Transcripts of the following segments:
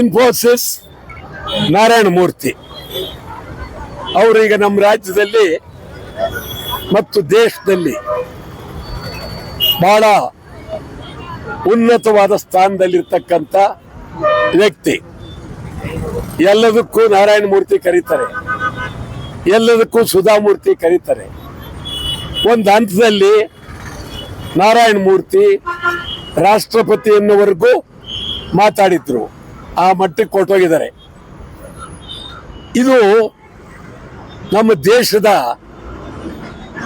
ಇನ್ಫೋಸಿಸ್ ನಾರಾಯಣ ಮೂರ್ತಿ ಅವರೀಗ ನಮ್ಮ ರಾಜ್ಯದಲ್ಲಿ ಮತ್ತು ದೇಶದಲ್ಲಿ ಬಹಳ ಉನ್ನತವಾದ ಸ್ಥಾನದಲ್ಲಿರ್ತಕ್ಕಂಥ ವ್ಯಕ್ತಿ. ಎಲ್ಲದಕ್ಕೂ ನಾರಾಯಣ ಮೂರ್ತಿ ಕರೀತಾರೆ. ಎಲ್ಲದಕ್ಕೂ ಸುಧಾಮೂರ್ತಿ ಕರೀತಾರೆ. ಒಂದು ಹಂತದಲ್ಲಿ ನಾರಾಯಣ ಮೂರ್ತಿ ರಾಷ್ಟ್ರಪತಿ ಎನ್ನುವರೆಗೂ ಮಾತಾಡಿದ್ರು. ಆ ಮಟ್ಟಕ್ಕೆ ಕೊಟ್ಟೋಗಿದ್ದಾರೆ. ಇದು ನಮ್ಮ ದೇಶದ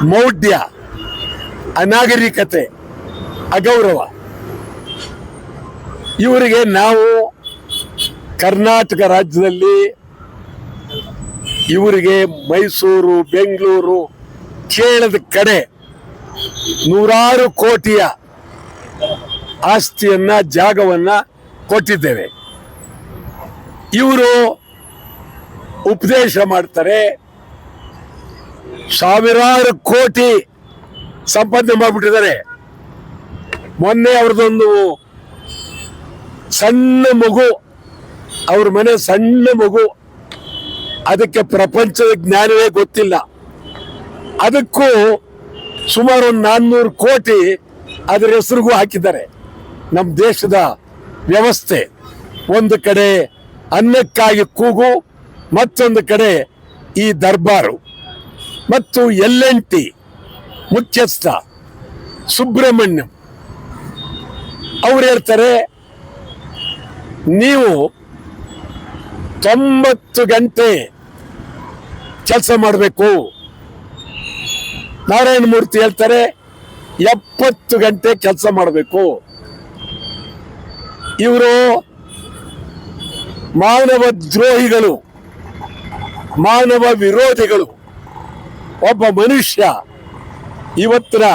ಮೌಢ್ಯ, ಅನಾಗರಿಕತೆ, ಅಗೌರವ. ಇವರಿಗೆ ನಾವು ಕರ್ನಾಟಕ ರಾಜ್ಯದಲ್ಲಿ ಇವರಿಗೆ ಮೈಸೂರು, ಬೆಂಗಳೂರು ಕೇಳದ ಕಡೆ ನೂರಾರು ಕೋಟಿಯ ಆಸ್ತಿಯನ್ನ, ಜಾಗವನ್ನ ಕೊಟ್ಟಿದ್ದೇವೆ. ಇವರು ಉಪದೇಶ ಮಾಡ್ತಾರೆ. ಸಾವಿರಾರು ಕೋಟಿ ಸಂಪಾದನೆ ಮಾಡಿಬಿಟ್ಟಿದ್ದಾರೆ. ಮೊನ್ನೆ ಅವ್ರದ್ದೊಂದು ಸಣ್ಣ ಮಗು, ಅವ್ರ ಮನೆ ಸಣ್ಣ ಮಗು, ಅದಕ್ಕೆ ಪ್ರಪಂಚದ ಜ್ಞಾನವೇ ಗೊತ್ತಿಲ್ಲ. ಅದಕ್ಕೂ ಸುಮಾರು ಒಂದು ನಾನ್ನೂರು ಕೋಟಿ ಅದರ ಹೆಸರಿಗೂ ಹಾಕಿದ್ದಾರೆ. ನಮ್ಮ ದೇಶದ ವ್ಯವಸ್ಥೆ ಒಂದು ಕಡೆ ಅನ್ನಕ್ಕಾಗಿ ಕೂಗು, ಮತ್ತೊಂದು ಕಡೆ ಈ ದರ್ಬಾರು. ಮತ್ತು ಎಲ್ ಎನ್ ಟಿ ಮುಖ್ಯಸ್ಥ ಸುಬ್ರಹ್ಮಣ್ಯಂ. ಅವ್ರು ಹೇಳ್ತಾರೆ, ನೀವು ತೊಂಬತ್ತು ಗಂಟೆ ಕೆಲಸ ಮಾಡಬೇಕು. ನಾರಾಯಣ ಮೂರ್ತಿ ಹೇಳ್ತಾರೆ, ಎಪ್ಪತ್ತು ಗಂಟೆ ಕೆಲಸ ಮಾಡಬೇಕು. ಇವರು ಮಾನವ ದ್ರೋಹಿಗಳು, ಮಾನವ ವಿರೋಧಿಗಳು, ಒಬ್ಬ ಮನುಷ್ಯ ಇವತ್ತಿನ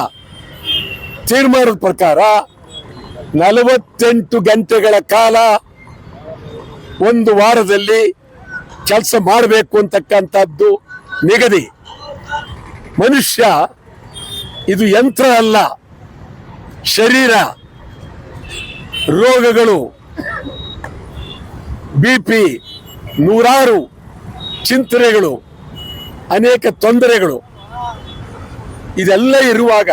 ತೀರ್ಮಾನದ ಪ್ರಕಾರ ನಲವತ್ತೆಂಟು ಗಂಟೆಗಳ ಕಾಲ ಒಂದು ವಾರದಲ್ಲಿ ಕೆಲಸ ಮಾಡಬೇಕು ಅಂತಕ್ಕಂಥದ್ದು ನಿಗದಿ. ಮನುಷ್ಯ ಇದು ಯಂತ್ರ ಅಲ್ಲ, ಶರೀರ, ರೋಗಗಳು ಬಿ ಪಿ ನೂರಾರು ಚಿಂತನೆಗಳು, ಅನೇಕ ತೊಂದರೆಗಳು, ಇದೆಲ್ಲ ಇರುವಾಗ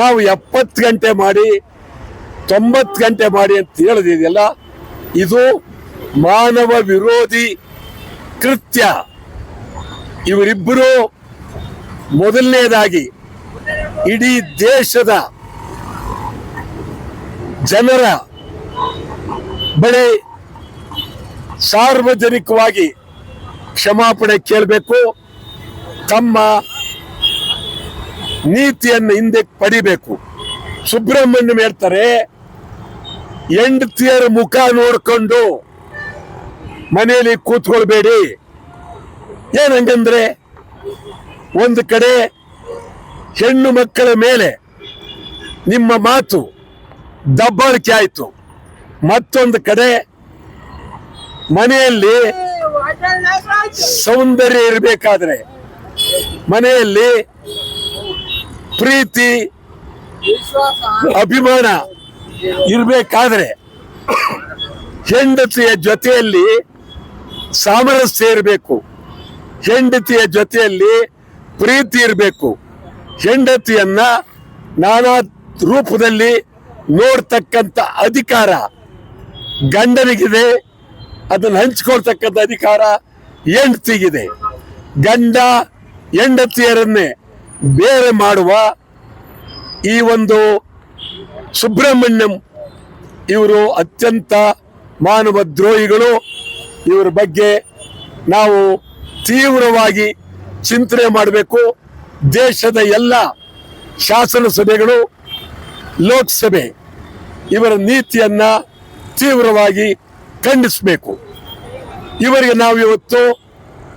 ನಾವು ಎಪ್ಪತ್ತು ಗಂಟೆ ಮಾಡಿ, ತೊಂಬತ್ತು ಗಂಟೆ ಮಾಡಿ ಅಂತ ಹೇಳೋದಿದೆಯಲ್ಲ ಇದು ಮಾನವ ವಿರೋಧಿ ಕೃತ್ಯ. ಇವರಿಬ್ಬರು ಮೊದಲನೇದಾಗಿ ಇಡೀ ದೇಶದ ಜನರ ಬಳಿ ಸಾರ್ವಜನಿಕವಾಗಿ ಕ್ಷಮಾಪಣೆ ಕೇಳಬೇಕು, ತಮ್ಮ ನೀತಿಯನ್ನು ಹಿಂದೆ ಪಡಿಬೇಕು. ಸುಬ್ರಹ್ಮಣ್ಯ ಹೇಳ್ತಾರೆ, ಹೆಂಡತಿಯರ ಮುಖ ನೋಡ್ಕೊಂಡು ಮನೆಯಲ್ಲಿ ಕೂತ್ಕೊಳ್ಬೇಡಿ. ಏನಂಗಂದ್ರೆ ಒಂದು ಕಡೆ ಹೆಣ್ಣು ಮಕ್ಕಳ ಮೇಲೆ ನಿಮ್ಮ ಮಾತು ದಬ್ಬಾಳಿಕೆ ಆಯಿತು. ಮತ್ತೊಂದು ಕಡೆ ಮನೆಯಲ್ಲಿ ಸೌಂದರ್ಯ ಇರಬೇಕಾದ್ರೆ ಮನೆಯಲ್ಲಿ ಪ್ರೀತಿ, ಅಭಿಮಾನ ಇರಬೇಕಾದ್ರೆ ಹೆಂಡತಿಯ ಜೊತೆಯಲ್ಲಿ ಸಾಮರಸ್ಯ ಇರಬೇಕು. ಹೆಂಡತಿಯ ಜೊತೆಯಲ್ಲಿ ಪ್ರೀತಿ ಇರಬೇಕು. ಹೆಂಡತಿಯನ್ನ ನಾನಾ ರೂಪದಲ್ಲಿ ನೋಡ್ತಕ್ಕಂಥ ಅಧಿಕಾರ ಗಂಡನಿಗಿದೆ ಅದನ್ನು ಹಂಚ್ಕೊಳ್ತಕ್ಕಂಥ ಅಧಿಕಾರ ಹೆಂಡತಿಗಿದೆ. ಗಂಡ ಹೆಂಡತಿಯರನ್ನೇ ಬೇರೆ ಮಾಡುವ ಈ ಒಂದು ಸುಬ್ರಹ್ಮಣ್ಯಂ ಇವರು ಅತ್ಯಂತ ಮಾನವ ದ್ರೋಹಿಗಳು. ಇವರ ಬಗ್ಗೆ ನಾವು ತೀವ್ರವಾಗಿ ಚಿಂತನೆ ಮಾಡಬೇಕು. ದೇಶದ ಎಲ್ಲ ಶಾಸನ ಸಭೆಗಳು, ಲೋಕಸಭೆ ಇವರ ನೀತಿಯನ್ನು ತೀವ್ರವಾಗಿ ಖಂಡಿಸಬೇಕು. ಇವರಿಗೆ ನಾವು ಇವತ್ತು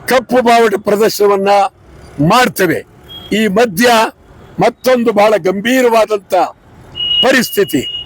ಕಪ್ಪು ಬಾವುಟ ಪ್ರದರ್ಶನವನ್ನ ಮಾಡ್ತೇವೆ. ಈ ಮಧ್ಯ ಮತ್ತೊಂದು ಬಹಳ ಗಂಭೀರವಾದಂತ ಪರಿಸ್ಥಿತಿ.